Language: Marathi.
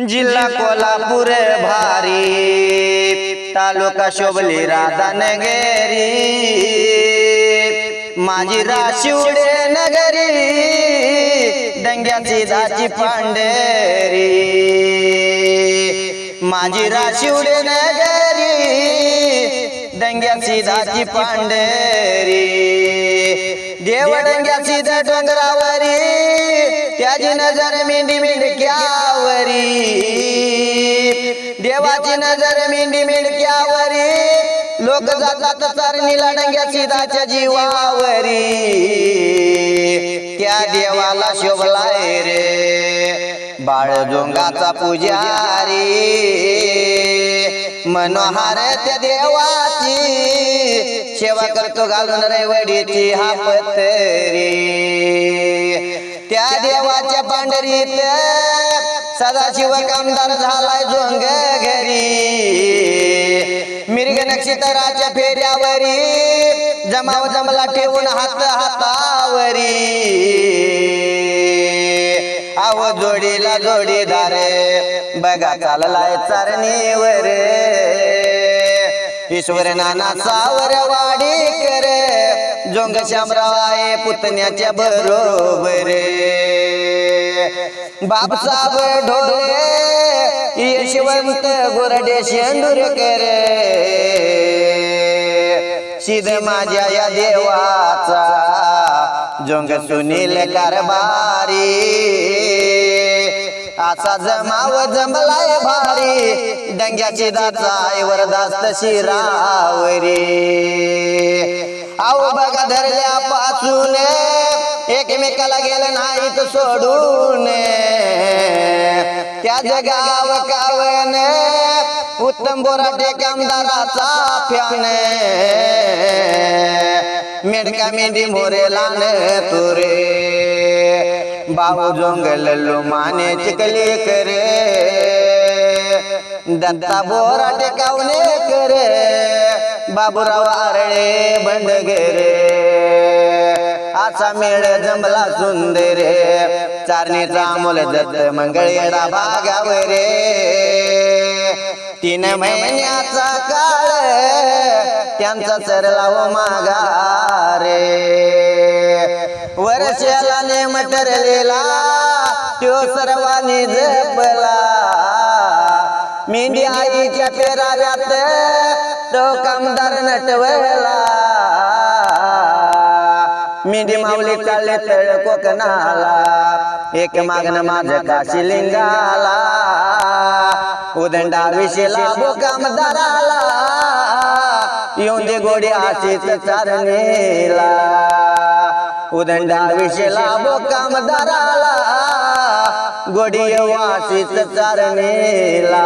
जिल्हा कोल्हापूर भारी. तालुका शोभली राधानगरी. माझी राशिवडे नगरी. डंग्याची दाची पांढरी. माझी राशिवडे नगरी. डंग्याची दाची पांढरी. देव डंग्याची डोंगरावरी त्याची नजर मेंढी मेंढक्यावरी देवाची नजर मेंढी मेंढक्यावरी लोक जातात चरणीला डंग्याची दाच्या जीवावरी. त्या देवाला शोभलाय रे बाळजोंगाचा पुजारी. मनोहार त्या देवाची सेवा करतो घालून रैवडीची हा पत्तरी त्या देवाच्या पांढरीत सदाशिव कामदार झालाय जोंग घरी. मिरग नक्षत्राच्या फेऱ्यावरी जमाव जमला ठेवून हात हातावरी. आव जोडीला जोडीदार बघा चाललाय चारणीवर. ईश्वर नाना सावर वाडी करे. जोंग श्यामरावाय पुतण्याच्या बरोबर बापसाब ढोले यशवंत गोरडे शेंदूर करे. शिद माझ्या या देवाचा जोंग सुनील कारभारी. असा जमाव जमलाय भारी. डंग्याची दाचा वरदास्त शिरावरी आऊ बघा धरल्यापासून एकमेकाला गेलं नाहीत सोडून. त्या जगाव कावन उत्तम बोराटे कामदाराचा फ्यान मेडका मेंढी मोरे लाल तुरे. बाबू जोंगल माने चिकले करे। दत्ता बोरा कावणे करे। बाबूराव आरळे बंडगरे असा मेळ जमला सुंदर। चारणीचा अमोल दत्त मंगळेडा भागावरे तीन महिन्याचा काळ त्यांचा सरला हो मागारे वर्षाला नेम ठरलेला त्यो सर्वांनी जपला. मेंढी आईच्या पेराव्यात तो कामदार नटवला. मेंढी माऊली चालले तळ कोकणाला एक मागण माझ काशी लिंगाला. उदंडा विशेला कामदाराला येऊन दे गोडी आशीच चारणीला उदंडा विशेला कामदाराला गोडी वाशीच चारणीला